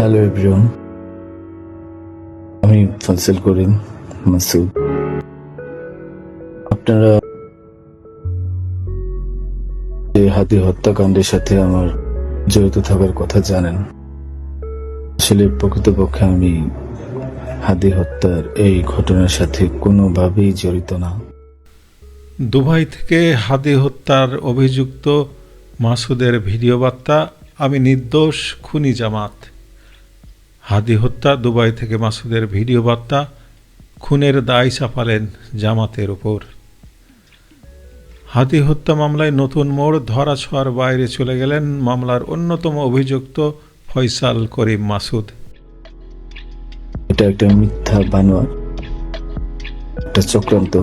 Hello everyone আমি ফসল করিম, মাসুদ। আপনারা হাতি হত্যাকাণ্ডের সাথে আমার জড়িত থাকার কথা জানেন, আসলে প্রকৃতপক্ষে আমি হাদি হত্যার এই ঘটনার সাথে কোনোভাবেই জড়িত না। দুবাই থেকে হাদি হত্যার অভিযুক্ত মাসুদের ভিডিও বার্তা আমি নির্দোষ খুনি জামাত। হাদি হত্যা, দুবাই থেকে মাসুদের ভিডিও বার্তা, খুনের দায় চাপালেন জামাতের ওপর হাদি হত্যা মামলায় নতুন মোড় ধরাছোঁয়ার বাইরে চলে গেলেন মামলার অন্যতম অভিযুক্ত ফয়সাল করিম মাসুদ। এটা একটা মিথ্যা বানোয়ার, একটা চক্রান্ত,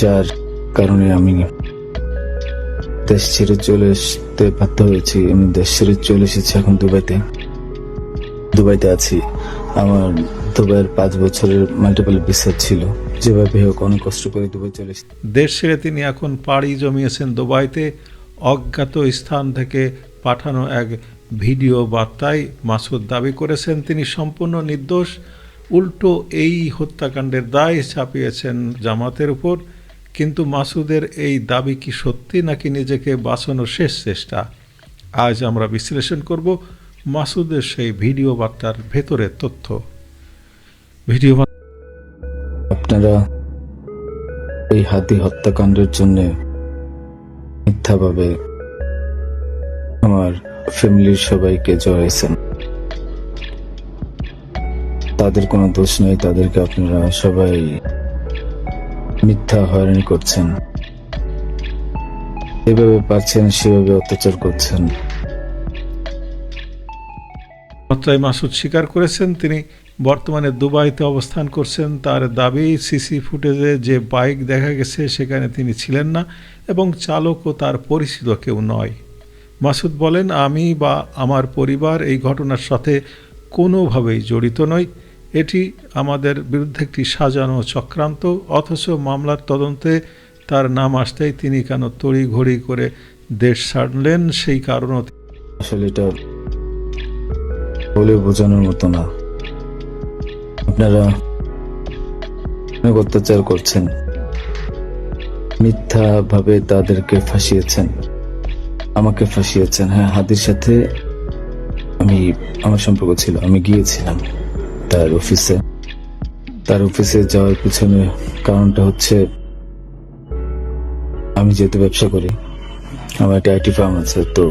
যার কারণে আমি দেশ ছেড়ে চলে আসতে বাধ্য হয়েছি। আমি দেশ ছেড়ে চলে এসেছি এখন দুবাইতে। দুবাইতে আছি। আমার দুবাইয়ের পাঁচ বছরের মাল্টিপল ভিসা ছিল। যেভাবে হোক অনেক কষ্ট করে দুবাই চলে দেশ ছেড়ে তিনি এখন পাড়ি জমিয়েছেন দুবাইতে। অজ্ঞাত স্থান থেকে পাঠানো এক ভিডিও বার্তায় মাসুদ দাবি করেছেন, তিনি সম্পূর্ণ নির্দোষ। উল্টো এই হত্যাকাণ্ডের দায় চাপিয়েছেন জামাতের উপর। কিন্তু মাসুদের এই দাবি কি সত্যি নাকি নিজেকে বাঁচানোর শেষ চেষ্টা? আজ আমরা বিশ্লেষণ করব মাসুদের সেই ভিডিও বার্তার ভেতরের তথ্য। ভিডিও আপনারা এই হাতি হত্যাকাণ্ডের জন্য মিথ্যাভাবে আমার ফ্যামিলির সবাইকে জড়াইছেন। তাদের কোনো দোষ নেই, তাদেরকে আপনারা সবাই মিথ্যা হয়রানি করছেন। এভাবে পাচ্ছেন সেভাবে অত্যাচার করছেন। মাত্রায় মাসুদ স্বীকার করেছেন, তিনি বর্তমানে দুবাইতে অবস্থান করছেন। তার দাবি, সিসি ফুটেজে যে বাইক দেখা গেছে, সেখানে তিনি ছিলেন না এবং চালকও তার পরিচিত কেউ নয়। মাসুদ বলেন, আমি বা আমার পরিবার এই ঘটনার সাথে কোনোভাবেই জড়িত নই। এটি আমাদের বিরুদ্ধে একটি সাজানো চক্রান্ত, অথচ মামলার তদন্তে তার নাম আসতেই তিনি কেন তড়িঘড়ি করে দেশ ছাড়লেন সেই কারণও আসলে এটা বলে বোঝানোর মতো না। আপনারা অনেক অত্যাচার করছেন? মিথ্যা ভাবে তাদেরকে ফাঁসিয়েছেন। আমাকে ফাঁসিয়েছেন। হ্যাঁ হাদির সাথে আমি, আমার সম্পর্ক ছিল। আমি গিয়েছিলাম তার অফিসে। তার অফিসে যাওয়ার পিছনে কারণটা হচ্ছে আমি যেহেতু ব্যবসা করি, আমার একটা আইটি ফার্ম আছে, তো